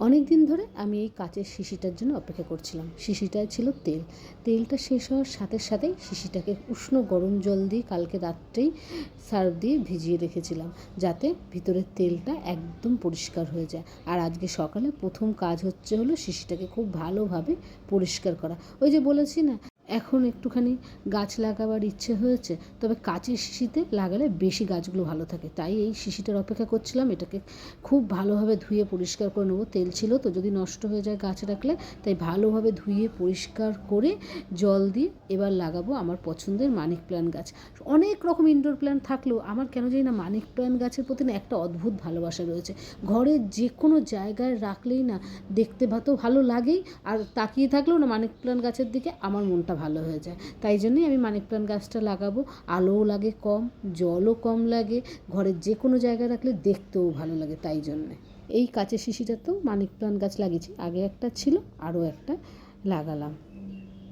অনেক দিন ধরে আমি এই কাচের শিশিটার জন্য অপেক্ষা করছিলাম। শিশিটায় ছিল তেল। তেলটা শেষ হওয়ার সাথে সাথেই শিশিটাকে উষ্ণ গরম জল দিয়ে কালকে রাত্রেই সার্ফ দিয়ে ভিজিয়ে রেখেছিলাম, যাতে ভিতরের তেলটা একদম পরিষ্কার হয়ে যায়। আর আজকে সকালে প্রথম কাজ হচ্ছে হলো শিশিটাকে খুব ভালোভাবে পরিষ্কার করা। ওই যে বলেছি না এখন একটুখানি গাছ লাগাবার ইচ্ছে হয়েছে, তবে কাচের শিশিতে লাগালে বেশি গাছগুলো ভালো থাকে। তাই এই শিশিটার অপেক্ষা করছিলাম, এটাকে খুব ভালোভাবে ধুয়ে পরিষ্কার করে নেব। তেল ছিল তো, যদি নষ্ট হয়ে যায় গাছ রাখলে, তাই ভালোভাবে ধুয়ে পরিষ্কার করে জল দিয়ে এবার লাগাবো আমার পছন্দের মানিক প্ল্যান্ট গাছ। অনেক রকম ইনডোর প্ল্যান্ট থাকলেও আমার কেন জানি না মানিক প্ল্যান্ট গাছের প্রতি না একটা অদ্ভুত ভালোবাসা রয়েছে। ঘরের যে কোনো জায়গায় রাখলেই না দেখতে তো ভালো লাগেই, আর তাকিয়ে থাকলেও না মানিক প্ল্যান্ট গাছের দিকে আমার মনটা ভালো হয়ে যায়। তাই জন্যই আমি মানি প্ল্যান্ট গাছটা লাগাবো। আলোও লাগে কম, জলও কম লাগে। ঘরের যে কোনো জায়গায় রাখলে দেখতেও ভালো লাগে তাই জন্যে। এই কাঁচের শিশিটাতেও মানিক প্লান্ট গাছ লাগিয়েছি। আগে একটা ছিল, আরও একটা লাগালাম।